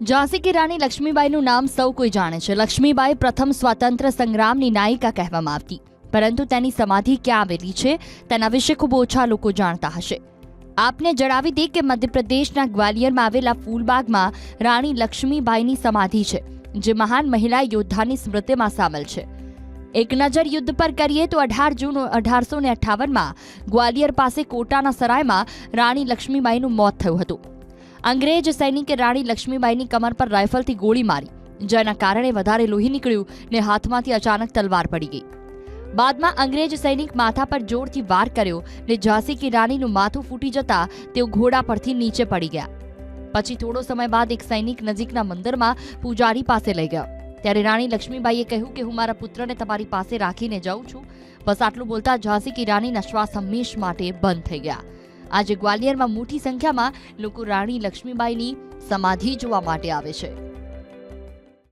ઝાંસી કી રાણી લક્ષ્મીબાઈનું નામ સૌ કોઈ જાણે છે. લક્ષ્મીબાઈ પ્રથમ સ્વાતંત્ર્ય સંગ્રામની નાયિકા કહેવામાં આવતી. પરંતુ તેની સમાધિ ક્યાં આવેલી છે, તેના વિશે ખૂબ ઓછા લોકો જાણતા હશે. આપને જણાવી દે કે મધ્યપ્રદેશના ગ્વાલિયરમાં આવેલા ફૂલબાગમાં રાણી લક્ષ્મીબાઈની સમાધિ છે, જે મહાન મહિલા યોદ્ધાની સ્મૃતિમાં સામેલ છે. એક નજર યુદ્ધ પર કરીએ તો અઢાર જૂન અઢારસો ને અઠ્ઠાવનમાં ગ્વાલિયર પાસે કોટાના સરાયમાં રાણી લક્ષ્મીબાઈનું મોત થયું હતું. અંગ્રેજ સૈનિકે રાણી લક્ષ્મીબાઈની કમર પર રાઇફલથી ગોળી મારી. જેના કારણે વધારે લોહી નીકળ્યું ને હાથમાંથી અચાનક તલવાર પડી ગઈ. બાદમાં અંગ્રેજ સૈનિક માથા પર જોરથી વાર કર્યો ને ઝાંસી કી રાણીનું માથું ફૂટી જતા તેઓ ઘોડા પરથી નીચે પડી ગયા. પછી થોડો સમય બાદ એક સૈનિક નજીકના મંદિરમાં પૂજારી પાસે લઈ ગયો. ત્યારે રાણી લક્ષ્મીબાઈએ કહ્યું કે હું મારા પુત્રને તમારી પાસે રાખીને જાઉં છું. બસ આટલું બોલતા ઝાંસી કી રાણીના શ્વાસ હંમેશ માટે બંધ થઈ ગયા. આજે ગ્વાલિયરમાં મોટી સંખ્યામાં લોકો રાણી લક્ષ્મીબાઈની સમાધિ જોવા માટે આવે છે.